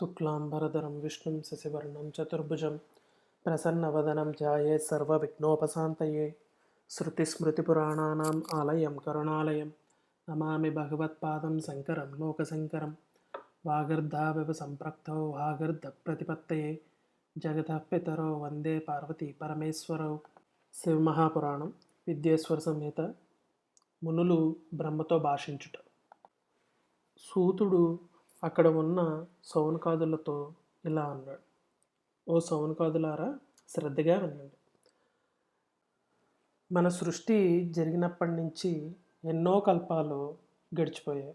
శుక్లాంబరధరం విష్ణుం శశివర్ణం చతుర్భుజం ప్రసన్నవదనం ధ్యాయే సర్వవిఘ్నోపశాంతయే. శృతిస్మృతిపురాణానాం ఆలయం కరుణాలయం. నమామి భగవత్పాదం శంకరం లోకశంకరం. వాగర్ధావివ సంప్రక్తో వాగర్ధ ప్రతిపత్తయే. జగత పితరో వందే పార్వతీ పరమేశ్వరౌ. శివమహాపురాణం విద్యేశ్వర సంహిత మునులు బ్రహ్మతో భాషించుట. సూతుడు అక్కడ ఉన్న సౌనకాదులతో ఇలా అన్నాడు. ఓ సౌనకాదులారా శ్రద్ధగా వినండి. మన సృష్టి జరిగినప్పటి నుంచి ఎన్నో కల్పాలు గడిచిపోయాయి.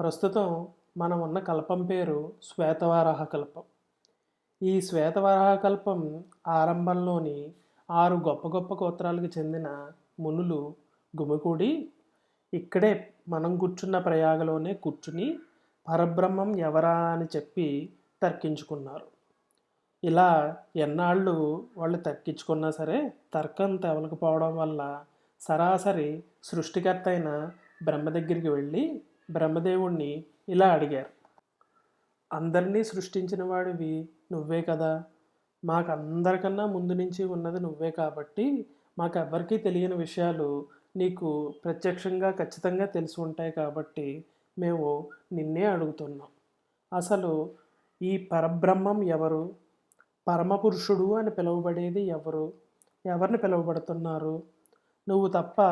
ప్రస్తుతం మనం ఉన్న కల్పం పేరు శ్వేతవారాహ కల్పం. ఈ శ్వేతవరాహ కల్పం ఆరంభంలోని ఆరు గొప్ప గొప్ప గోత్రాలకు చెందిన మునులు గుమికూడి ఇక్కడే మనం కూర్చున్న ప్రయాగలోనే కూర్చుని పరబ్రహ్మం ఎవరా అని చెప్పి తర్కించుకున్నారు. ఇలా ఎన్నాళ్ళు వాళ్ళు తర్కించుకున్నా సరే తర్కం తెవలకపోవడం వల్ల సరాసరి సృష్టికర్త అయిన బ్రహ్మ దగ్గరికి వెళ్ళి బ్రహ్మదేవుణ్ణి ఇలా అడిగారు. అందరినీ సృష్టించిన వాడివి నువ్వే కదా. మాకు అందరికన్నా ముందు నుంచి ఉన్నది నువ్వే కాబట్టి మాకు ఎవరికీ తెలియని విషయాలు నీకు ప్రత్యక్షంగా ఖచ్చితంగా తెలిసి ఉంటాయి కాబట్టి మేము నిన్నే అడుగుతున్నాం. అసలు ఈ పరబ్రహ్మం ఎవరు? పరమపురుషుడు అని పిలువబడేది ఎవరు? ఎవరిని పిలువబడుతున్నారు? నువ్వు తప్ప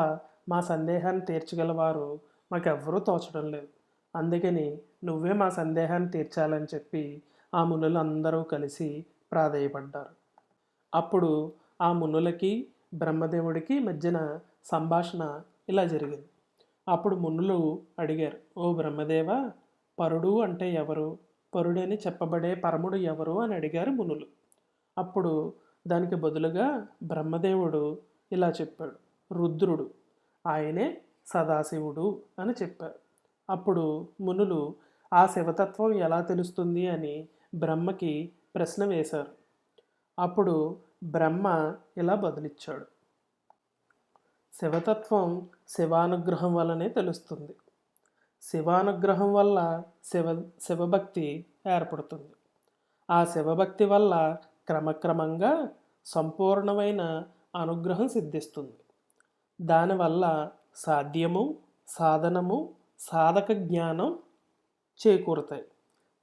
మా సందేహాన్ని తీర్చగలవారు మాకెవ్వరూ తోచడం లేదు. అందుకని నువ్వే మా సందేహాన్ని తీర్చాలని చెప్పి ఆ మునులు అందరూ కలిసి ప్రాధేయపడ్డారు. అప్పుడు ఆ మునులకి బ్రహ్మదేవుడికి మధ్యన సంభాషణ ఇలా జరిగింది. అప్పుడు మునులు అడిగారు ఓ బ్రహ్మదేవ పరుడు అంటే ఎవరు? పరుడని చెప్పబడే పరముడు ఎవరు? అని అడిగారు మునులు. అప్పుడు దానికి బదులుగా బ్రహ్మదేవుడు ఇలా చెప్పాడు రుద్రుడు ఆయనే సదాశివుడు అని చెప్పారు. అప్పుడు మునులు ఆ శివతత్వం ఎలా తెలుస్తుంది? అని బ్రహ్మకి ప్రశ్న వేశారు. అప్పుడు బ్రహ్మ ఇలా బదులిచ్చాడు శివతత్వం శివానుగ్రహం వల్లనే తెలుస్తుంది. శివానుగ్రహం వల్ల శివ శివభక్తి ఏర్పడుతుంది. ఆ శివభక్తి వల్ల క్రమక్రమంగా సంపూర్ణమైన అనుగ్రహం సిద్ధిస్తుంది. దానివల్ల సాధ్యము సాధనము సాధక జ్ఞానం చేకూరుతాయి.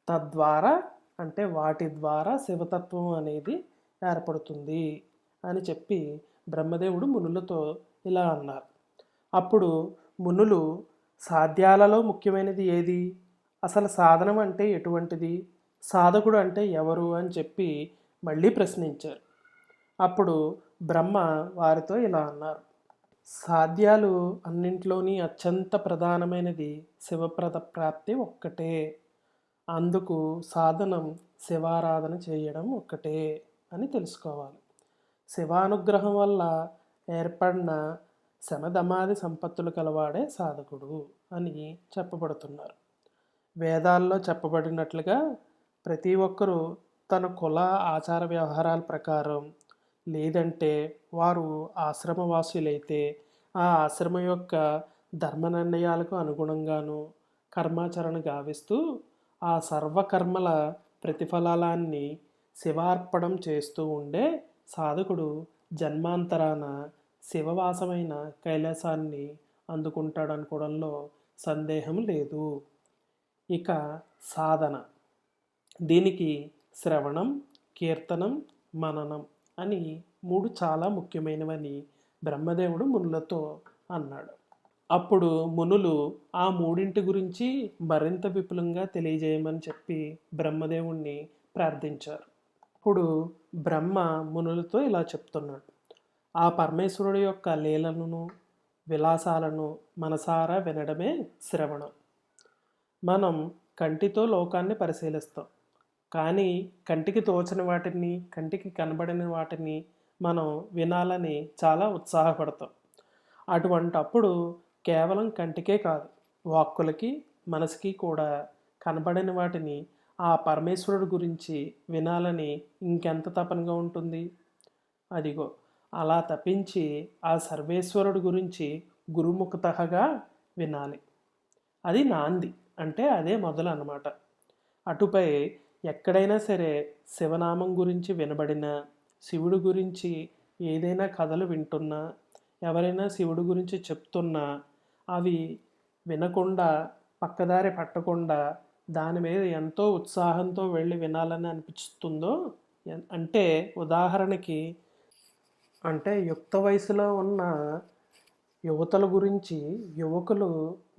తద్వారా అంటే వాటి ద్వారా శివతత్వం అనేది ఏర్పడుతుంది అని చెప్పి బ్రహ్మదేవుడు మునులతో ఇలా అన్నారు. అప్పుడు మునులు సాధ్యాలలో ముఖ్యమైనది ఏది? అసలు సాధనం అంటే ఎటువంటిది? సాధకుడు అంటే ఎవరు? అని చెప్పి మళ్ళీ ప్రశ్నించారు. అప్పుడు బ్రహ్మ వారితో ఇలా అన్నారు. సాధ్యాలు అన్నింట్లోని అత్యంత ప్రధానమైనది శివప్రద ప్రాప్తి ఒక్కటే. అందుకు సాధనం శివారాధన చేయడం ఒక్కటే అని తెలుసుకోవాలి. శివానుగ్రహం వల్ల ఏర్పడిన శమధమాది సంపత్తులు కలవాడే సాధకుడు అని చెప్పబడుతున్నారు. వేదాల్లో చెప్పబడినట్లుగా ప్రతి ఒక్కరూ తన కుల ఆచార వ్యవహారాల ప్రకారం లేదంటే వారు ఆశ్రమవాసులైతే ఆ ఆశ్రమం యొక్క ధర్మ నిర్ణయాలకు అనుగుణంగాను కర్మాచరణ గావిస్తూ ఆ సర్వకర్మల ప్రతిఫలాన్ని శివార్పణం చేస్తూ ఉండే సాధకుడు జన్మాంతరాన శివవాసమైన కైలాసాన్ని అందుకుంటాడనుకోవడంలో సందేహం లేదు. ఇక సాధన. దీనికి శ్రవణం కీర్తనం మననం అని మూడు చాలా ముఖ్యమైనవని బ్రహ్మదేవుడు మునులతో అన్నాడు. అప్పుడు మునులు ఆ మూడింటి గురించి మరింత విపులంగా తెలియజేయమని చెప్పి బ్రహ్మదేవుణ్ణి ప్రార్థించారు. అప్పుడు బ్రహ్మ మునులతో ఇలా చెప్తున్నాడు. ఆ పరమేశ్వరుడు యొక్క లీలలను విలాసాలను మనసారా వినడమే శ్రవణం. మనం కంటితో లోకాన్ని పరిశీలిస్తాం. కానీ కంటికి తోచని వాటిని కంటికి కనబడని వాటిని మనం వినాలని చాలా ఉత్సాహపడతాం. అటువంటప్పుడు కేవలం కంటికే కాదు వాక్కులకి మనసుకి కూడా కనబడని వాటిని ఆ పరమేశ్వరుడు గురించి వినాలని ఇంకెంత తపనగా ఉంటుంది? అదిగో అలా తప్పించి ఆ సర్వేశ్వరుడు గురించి గురుముఖతగా వినాలి. అది నాంది అంటే అదే మొదలు అన్నమాట అటుపై ఎక్కడైనా సరే శివనామం గురించి వినబడినా శివుడు గురించి ఏదైనా కథలు వింటున్నా ఎవరైనా శివుడు గురించి చెప్తున్నా అవి వినకుండా పక్కదారి పట్టకుండా దాని మీద ఎంతో ఉత్సాహంతో వెళ్ళి వినాలని అనిపిస్తుందో అంటే ఉదాహరణకి అంటే యుక్త వయసులో ఉన్న యువతల గురించి యువకులు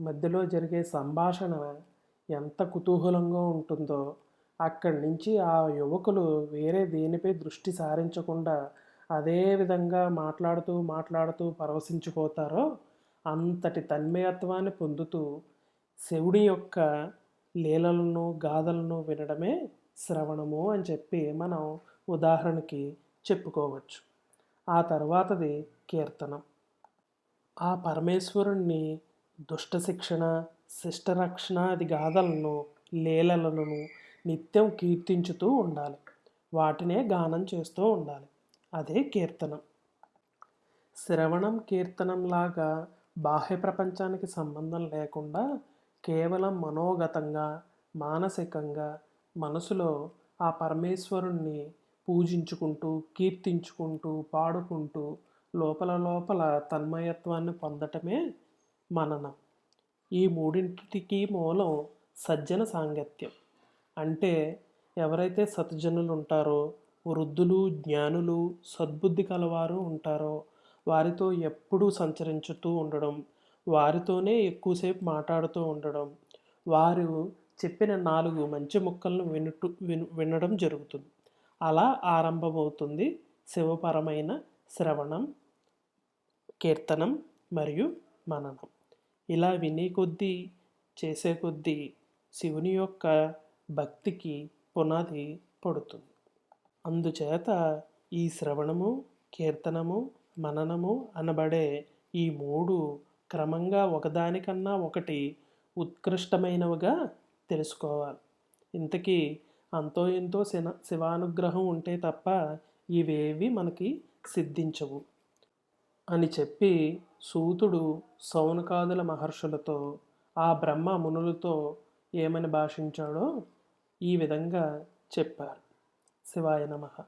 మధ్యలో జరిగే సంభాషణ ఎంత కుతూహలంగా ఉంటుందో అక్కడి నుంచి ఆ యువకులు వేరే దేనిపై దృష్టి సారించకుండా అదే విధంగా మాట్లాడుతూ మాట్లాడుతూ పరవశించిపోతారో అంతటి తన్మయత్వాన్ని పొందుతూ శివుడి యొక్క లీలలను గాథలను వినడమే శ్రవణము అని చెప్పి మనం ఉదాహరణకి చెప్పుకోవచ్చు. ఆ తర్వాతది కీర్తనం. ఆ పరమేశ్వరుణ్ణి దుష్ట శిక్షణ శిష్టరక్షణ అది గాథలను లీలలను నిత్యం కీర్తించుతూ ఉండాలి. వాటినే గానం చేస్తూ ఉండాలి. అదే కీర్తనం. శ్రవణం కీర్తనం లాగా బాహ్య ప్రపంచానికి సంబంధం లేకుండా కేవలం మనోగతంగా మానసికంగా మనసులో ఆ పరమేశ్వరుణ్ణి పూజించుకుంటూ కీర్తించుకుంటూ పాడుకుంటూ లోపల లోపల తన్మయత్వాన్ని పొందటమే మననం. ఈ మూడింటికి మూలం సజ్జన సాంగత్యం. అంటే ఎవరైతే సత్జనులు ఉంటారో వృద్ధులు జ్ఞానులు సద్బుద్ధి కలవారు ఉంటారో వారితో ఎప్పుడూ సంచరించుతూ ఉండడం వారితోనే ఎక్కువసేపు మాట్లాడుతూ ఉండడం వారు చెప్పిన నాలుగు మంచి ముక్కలను వినుటు విను వినడం జరుగుతుంది. అలా ఆరంభమవుతుంది శివపరమైన శ్రవణం కీర్తనం మరియు మననం. ఇలా వినే కొద్దీ చేసే కొద్దీ శివుని యొక్క భక్తికి పునాది పడుతుంది. అందుచేత ఈ శ్రవణము కీర్తనము మననము అనబడే ఈ మూడు క్రమంగా ఒకదానికన్నా ఒకటి ఉత్కృష్టమైనవిగా తెలుసుకోవాలి. ఇంతకీ అంతో ఎంతో శిన శివానుగ్రహం ఉంటే తప్ప ఇవేవి మనకి సిద్ధించవు. అని చెప్పి సూతుడు సౌనకాదుల మహర్షులతో ఆ బ్రహ్మ మునులతో ఏమని భాషించాడో ఈ విధంగా చెప్పారు. శివాయ నమః.